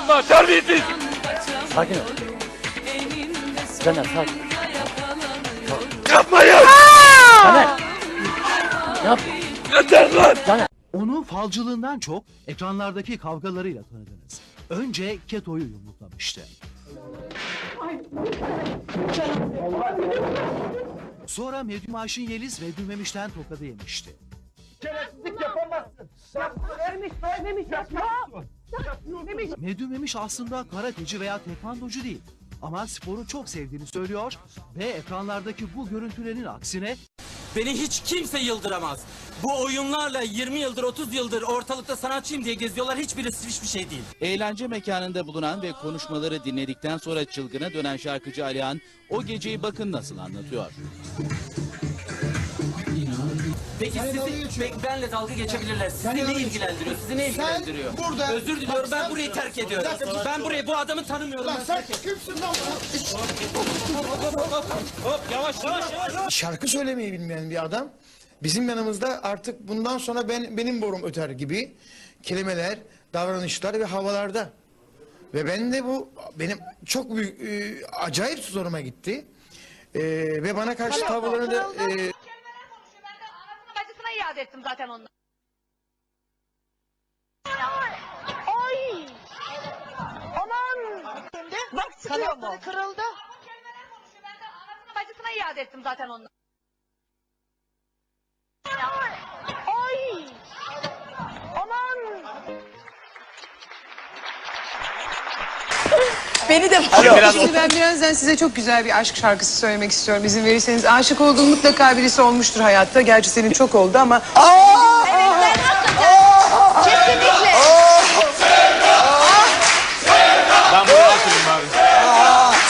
Yapma terbiyesiz. Sakin ol. Caner sakin. Yapmayın. Caner. Yap. Yeter lan. Caner. Onu falcılığından çok ekranlardaki kavgalarıyla tanıdınız. Önce Keto'yu yumruklamıştı. Sonra Medyum Ayşin Yeliz ve Gülmemiş'ten tokadı yemişti. Medyum Memiş aslında karateci veya tekvandocu değil. Ama sporu çok sevdiğini söylüyor ve ekranlardaki bu görüntülerin aksine Beni hiç kimse yıldıramaz. Bu oyunlarla 20 yıldır 30 yıldır ortalıkta sanatçıyım diye geziyorlar. Hiçbirisi hiçbir şey değil. Eğlence mekanında bulunan ve konuşmaları dinledikten sonra çılgına dönen şarkıcı Alihan o geceyi bakın nasıl anlatıyor. Peki sizi be- benle dalga geçebilirler. Sizi ne ilgilendiriyor? Sizi ne ilgilendiriyor? burada- Özür diliyorum ben burayı terk ediyorum. Ben burayı bu adamı tanımıyorum. Ben terk ediyorum. kimsin lan? Hop yavaş yavaş yavaş. Şarkı söylemeyi bilmeyen bir adam bizim yanımızda artık bundan sonra ben benim borum öter gibi kelimeler, davranışlar ve havalarda. Ve ben de bu benim çok büyük e, acayip zoruma gitti. E, ve bana karşı tavırlarını da e, Ettim zaten onu. Ay! Aman! Bak kanatları kırıldı. Bacısına iade ettim zaten onu. Beni de Şimdi ben birazdan size çok güzel bir aşk şarkısı söylemek istiyorum. İzin verirseniz aşık olduğum mutlaka birisi olmuştur hayatta. Gerçi senin çok oldu ama Kesinlikle.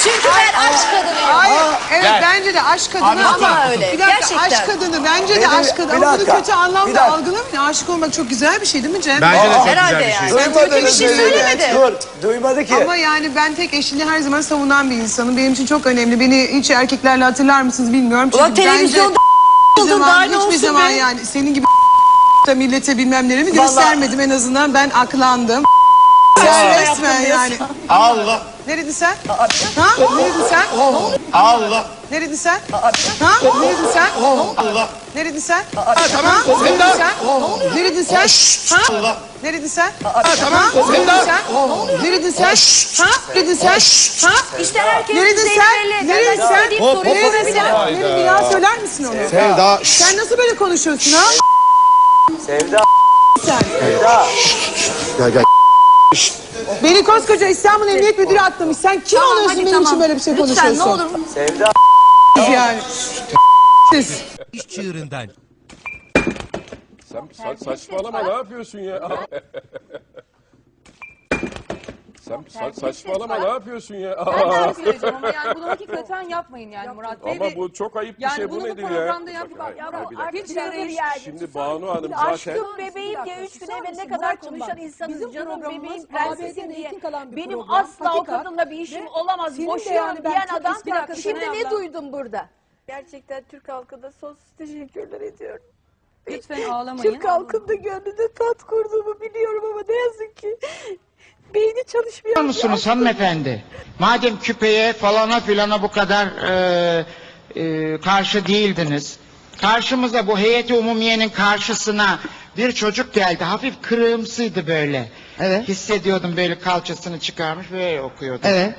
Çünkü ben aşk kadınıyım. Hayır, evet bence de aşk kadını ama öyle, bir dakika gerçekten. aşk kadını bence de aşk kadını ama bunu kötü anlamda algılamayın. Aşık olmak çok güzel bir şey değil mi Cem? Herhalde yani. Ben kötü bir şey söylemedim. Dur. Duymadı ki. Ama yani ben tek eşini her zaman savunan bir insanım. Benim için çok önemli. Beni hiç erkeklerle hatırlar mısınız bilmiyorum. Çünkü Ulan televizyonda hiçbir oldun, zaman, daha ne hiçbir olsun zaman be? yani senin gibi da millete bilmem nelerimi göstermedim en azından. Ben aklandım. Sen resmen yani. Allah Ne dedin sen? Ha? Ne dedin sen? Allah Ne dedin sen? Ha? Ne dedin sen? Allah Ne dedin sen? Ha? Ne dedin sen? Ne dedin sen? Ha? Allah Ne dedin sen? Ha? Ne dedin sen? Ne dedin sen? Ha? Ne dedin sen? Ha? İşte herkes Ne dedin düzeyini sen? belli Ne eder. dedin Ben sen? istediğim soruyu Ne dedin sen? sorabilirim. Ne dedin ya söyler misin onu? Sevda Sen nasıl böyle konuşuyorsun ha? Sevda. Sen. Gel gel Beni koskoca İstanbul Emniyet Müdürü atlamış. Sen kim oluyorsun hadi benim tamam. için böyle bir şey Lütfen konuşuyorsun? ne olur. Sevda. Yani. Siz. İş çığırından Sen sa- saçmalama ne yapıyorsun ya? Sen sa- saçmalama ne yapıyorsun ya? Ben de söyleyeceğim ama yani bunu hakikaten yapmayın yani Murat Bey. Ama ve bu çok ayıp bir yani şey bu bunu bu nedir ya? programda yap. Hayır, Ya hayır, bu bir dakika. hiç yarayış. Şimdi Banu Hanım zaten Aşkım bebeğim diye üç gün evvel ne kadar konuşan insanız canım bebeğim prensesim diye. Benim asla o kadınla bir işim olamaz. Boşuyorum diyen adam şimdi ne duydum burada? Gerçekten Türk halkına sonsuz teşekkürler ediyorum. Lütfen ağlamayın. Türk halkında gönlünde tat kurduğumu biliyorum ama ne yazık ki beyni çalışmıyor. Biliyor musunuz hanımefendi? Madem küpeye falana filana bu kadar e, e, karşı değildiniz. Karşımıza bu heyeti umumiyenin karşısına bir çocuk geldi. Hafif kırığımsıydı böyle. Evet. Hissediyordum böyle kalçasını çıkarmış böyle okuyordu. Evet.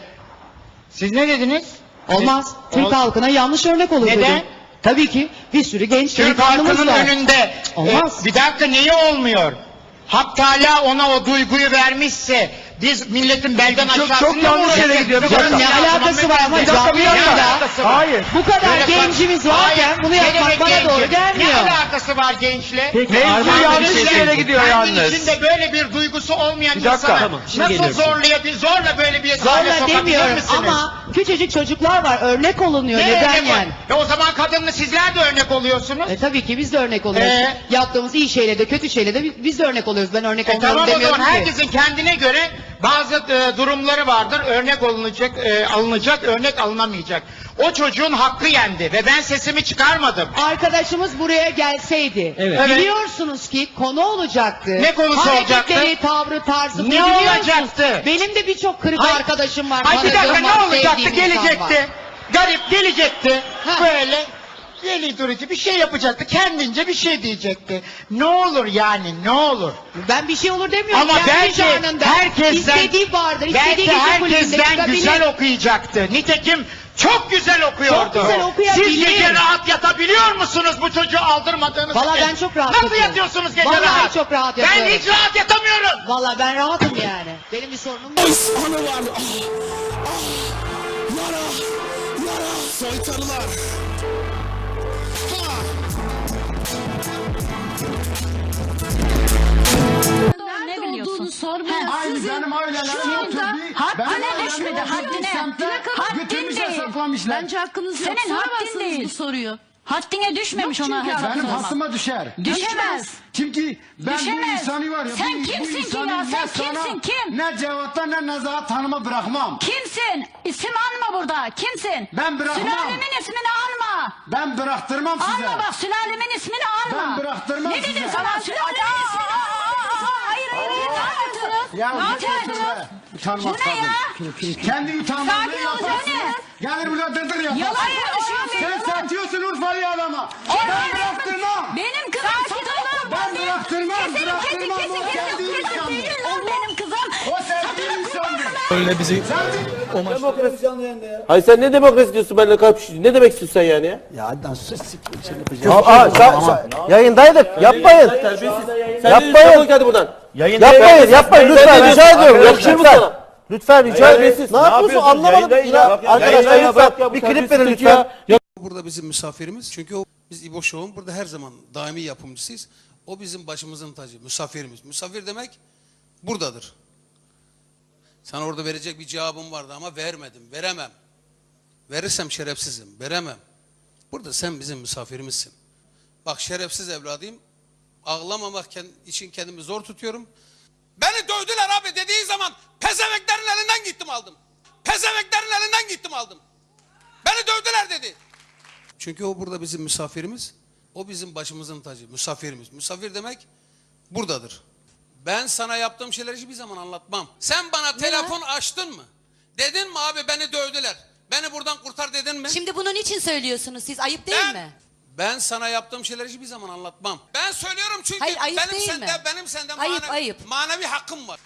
Siz ne dediniz? Olmaz. Türk Türk halkına yanlış örnek olur Neden? dedim. Tabii ki bir sürü genç Türk halkının var. önünde. Olmaz. E, bir dakika niye olmuyor? Hak Teala ona o duyguyu vermişse biz milletin belden aşağısını çok yanlış yere gidiyor. Dakika. ne alakası var ama Bir dakika bir alakası var. Hayır. Bu kadar Böyle gencimiz bak- varken Hayır, bunu ne yapmak demek bana genci? doğru gelmiyor. Ne alakası var gençle? Mevzu Armağan yanlış bir şey yere değil. gidiyor Kendi yalnız. içinde böyle bir duygusu olmayan Bir dakika. insana Tamam, nasıl zorlayabilir, zorla böyle bir hale Zorla sokabilir demiyorum misiniz? ama küçücük çocuklar var örnek olunuyor. Ne Neden örnek yani? var? E o zaman kadınlı sizler de örnek oluyorsunuz. E tabii ki biz de örnek oluyoruz. Ee? Yaptığımız iyi şeyle de kötü şeyle de biz- biz de örnek oluyoruz. Ben örnek E olmuyorum tamam o demiyorum zaman ki. herkesin kendine göre bazı e, durumları vardır. Örnek alınacak, e, alınacak, örnek alınamayacak. O çocuğun hakkı yendi ve ben sesimi çıkarmadım. Arkadaşımız buraya gelseydi. Evet. Biliyorsunuz ki konu olacaktı. Ne konusu Hareketleri, olacaktı? tavrı, tarzı. Ne biliyorsunuz. olacaktı? Benim de birçok kırık Ay- arkadaşım var. Ay bir dakika tanıdığım ne var, olacaktı? sevdiğim insan Gelecekti. Garip gelecekti. Ha. Böyle Yeni durucu bir şey yapacaktı. Kendince bir şey diyecekti. Ne olur yani ne olur. Ben bir şey olur demiyorum. Ama Kendi belki herkesten istediği vardır. istediği belki gece kulübünde herkesten çıkabilir. güzel okuyacaktı. Nitekim çok güzel okuyordu. Çok güzel okuyabilir. Siz gece rahat yatabiliyor musunuz bu çocuğu aldırmadığınız Valla için? ben çok rahat Nasıl yatıyorum. yatıyorsunuz gece Vallahi rahat? çok rahat Ben yatıyorum. hiç rahat yatamıyorum. Valla ben rahatım yani. Benim bir sorunum yok. Soytarılar. Ne Aynı benim ailelerim oturdu. haddine düşmedi haddine. Haddin değil. Bence hakkınızı Senin haddin değil. bu soruyu. Haddine düşmemiş ona hesap Benim sormak. hattıma düşer. Düşemez. Çünkü ben Düşemez. bu insanı var ya. Sen bu, bu kimsin ki insanı ya? ne Sen sana, kimsin, kim? Ne Cevat'ta ne Nezahat Hanım'a bırakmam. Kimsin? İsim anma burada. Kimsin? Ben bırakmam. Sülalemin ismini anma. Ben bıraktırmam size. Anma bak sülalemin ismini anma. Ben bıraktırmam Ne size. dedim sana? Sülalemin ismini Ya Ne git yapıyorsunuz? be. Utanmaz Bu ne ya? kadın. Kendi utanmazlığı Sakin ol yaparsın. Zeynep. Gelir burada dırdır yaparsın. Yalan konuşuyorsun. Sen satıyorsun Urfalı adama. Ben bıraktırmam. Benim kızım satılır. Ben bıraktırmam, Kesin bıraktırmam. kesin O kesin sevdiğim kesin insandır. değil lan benim kızım. O sevdiğim insandır. Öyle bizi Hayır sen ne demokrasi diyorsun benimle kapışıyorsun? Ne demek istiyorsun sen yani ya? Ya nasıl Ya, aa, şa- şa- yayındaydık. Yapmayın. Yapmayın. hadi buradan. Yapmayın, yapmayın lütfen rica ediyorum. Yakışır mı sana? Lütfen rica ediyorum. Ne yapıyorsun anlamadım. Arkadaşlar lütfen bir klip verin lütfen. Burada bizim misafirimiz. Çünkü o biz İbo Show'un burada her zaman daimi yapımcısıyız. O bizim başımızın tacı, misafirimiz. Misafir demek buradadır. Sana orada verecek bir cevabım vardı ama vermedim, veremem. Verirsem şerefsizim, veremem. Burada sen bizim misafirimizsin. Bak şerefsiz evladıyım. Ağlamamak için kendimi zor tutuyorum. Beni dövdüler abi dediği zaman pezeveklerin elinden gittim aldım. Pezeveklerin elinden gittim aldım. Beni dövdüler dedi. Çünkü o burada bizim misafirimiz. O bizim başımızın tacı, misafirimiz. Misafir demek buradadır. Ben sana yaptığım şeyleri hiçbir zaman anlatmam. Sen bana telefon açtın mı? Dedin mi abi beni dövdüler. Beni buradan kurtar dedin mi? Şimdi bunu niçin söylüyorsunuz siz? Ayıp değil Ben- mi? Ben sana yaptığım şeyleri hiçbir zaman anlatmam. Ben söylüyorum çünkü Hayır, ayıp benim değil sende mi? benim sende Ayıp, manevi, ayıp. manevi hakkım var.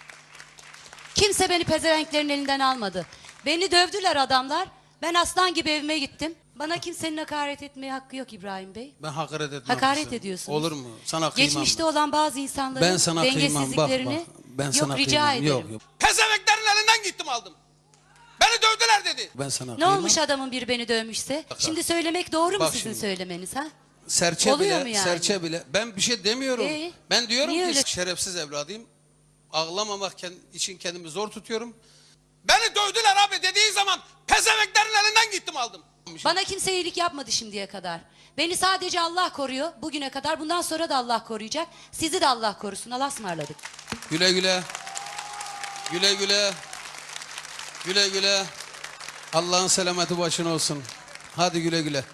Kimse beni pezevenklerin elinden almadı. Beni dövdüler adamlar. Ben aslan gibi evime gittim. Bana kimsenin hakaret etmeye hakkı yok İbrahim Bey. Ben hakaret etmem. Hakaret size. ediyorsunuz. Olur mu? Sana kıymam. Geçmişte olan bazı insanların Ben sana kıymam. Bak dengesizliklerini bak. Ben yok sana rica kıymam. ederim. Yok yok. Pezeveklerin elinden gittim aldım. Beni dövdüler dedi. Ben sana Ne kıymam. olmuş adamın biri beni dövmüşse? Şimdi söylemek doğru mu Bak sizin şimdi. söylemeniz ha? Serçe Oluyor bile, mu yani? serçe bile. Ben bir şey demiyorum. Ee, ben diyorum niye ki öyle- şerefsiz evladıyım. Ağlamamak ken- için kendimi zor tutuyorum. Beni dövdüler abi dediği zaman pezeveklerin elinden gittim aldım. Bana kimse iyilik yapmadı şimdiye kadar. Beni sadece Allah koruyor bugüne kadar. Bundan sonra da Allah koruyacak. Sizi de Allah korusun. Allah'a ısmarladık. Güle güle. Güle güle. Güle güle. Allah'ın selameti başına olsun. Hadi güle güle.